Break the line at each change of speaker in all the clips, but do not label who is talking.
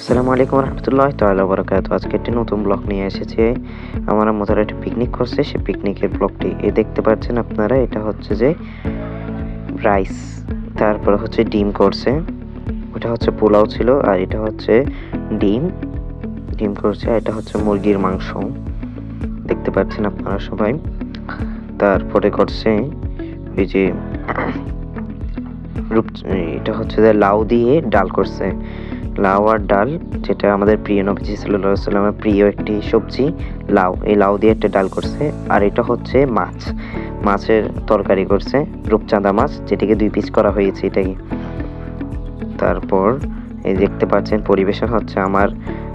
আসসালামু আলাইকুম রহমতুল্লাহ তাআলা বরাকাত আজকে একটি নতুন ব্লগ নিয়ে এসেছি। আমার মতো একটা পিকনিক করছে, সেই পিকনিকের ব্লগটি এ দেখতে পাচ্ছেন আপনারা, এটা হচ্ছে যে রাইস তারপরে হচ্ছে ডিম করছে। ওটা হচ্ছে পোলাও ছিল আর এটা হচ্ছে ডিম। ডিম করছে আর এটা হচ্ছে মুরগির মাংস। দেখতে পাচ্ছেন আপনারা সবাই। তারপরে করছে ওই যে রূপ এটা হচ্ছে যে লাউ দিয়ে ডাল করছে। লাউ আর ডাল, যেটা আমাদের প্রিয় নবীজি সাল্লামের প্রিয় একটি সবজি, লাউ। এই লাউ দিয়ে একটা ডাল করছে, আর এটা হচ্ছে মাছ। মাছের তরকারি করছে, রূপচাঁদা মাছ, যেটিকে দুই পিস করা হয়েছে এটাকে। তারপর এই দেখতে পাচ্ছেন পরিবেশন হচ্ছে আমার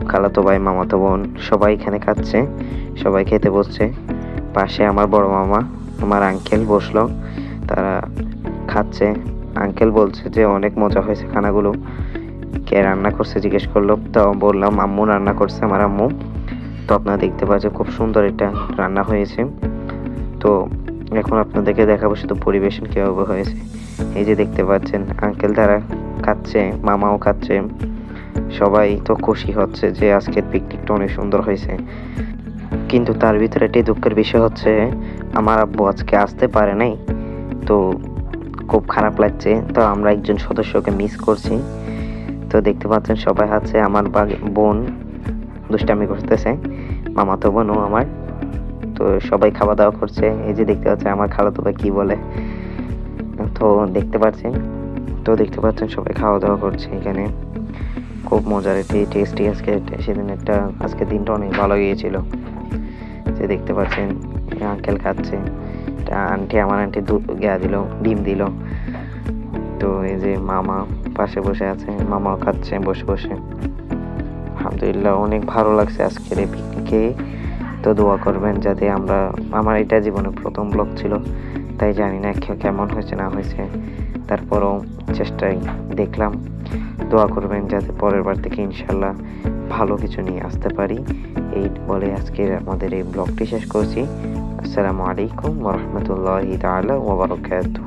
খালাতো ভাই, মামাতো বোন, সবাই এখানে খাচ্ছে, সবাই খেতে বসছে। পাশে আমার বড় মামা, আমার আঙ্কেল বসল, তারা খাচ্ছে। আঙ্কেল বলছে যে, অনেক মজা হয়েছে খানাগুলো। কে রান্না করছে জিজ্ঞেস করল তো বললাম, আম্মু রান্না করছে আমার আম্মু। তো আপনারা দেখতে পাচ্ছেন খুব সুন্দর এটা রান্না হয়েছে। তো এখন আপনাদেরকে দেখাবো শুধু পরিবেশন কীভাবে হয়েছে। এই যে দেখতে পাচ্ছেন আঙ্কেল তারা খাচ্ছে, মামাও খাচ্ছে। সবাই তো খুশি হচ্ছে যে আজকের পিকনিকটা অনেক সুন্দর হয়েছে। কিন্তু তার ভিতরে একটি দুঃখের বিষয় হচ্ছে, আমার আব্বু আজকে আসতে পারে নাই। তো খুব খারাপ লাগছে। তো আমরা একজন সদস্যকে মিস করছি। তো দেখতে পাচ্ছেন সবাই আছে, আমার বোন দুষ্টামি করতেছে, মামাতো বোনও আমার। তো সবাই খাওয়া দাওয়া করছে, এই যে দেখতে পাচ্ছেন আমার খালাতো ভাই কী বলে। তো দেখতে পাচ্ছেন, তো দেখতে পাচ্ছেন সবাই খাওয়া দাওয়া করছে এখানে। খুব মজার একটি টেস্টি আজকে, সেদিন একটা, আজকে দিনটা অনেক ভালো গিয়েছিল। যে দেখতে পাচ্ছেন আঙ্কেল খাচ্ছে আন্টি আমার আন্টি দুধ গেয়া দিল, ডিম দিল। তো এই যে মামা পাশে বসে আছে, মামাও খাচ্ছে, বসে বসে। আলহামদুলিল্লাহ, অনেক ভালো লাগছে আজকের এই পিকনিকে তো দোয়া করবেন যাতে আমরা, আমার এটা জীবনের প্রথম ব্লগ ছিল, তাই জানি না কেমন হয়েছে, না হয়েছে। তারপরও চেষ্টায় দেখলাম। দোয়া করবেন যাতে পরের বার থেকে ইনশাল্লাহ ভালো কিছু নিয়ে আসতে পারি। এই বলে আজকের আমাদের এই ব্লগটি শেষ করছি। আসসালামু আলাইকুম ওরহমতুল্লাহি তাআলা ওয়া বারাকাতুহু।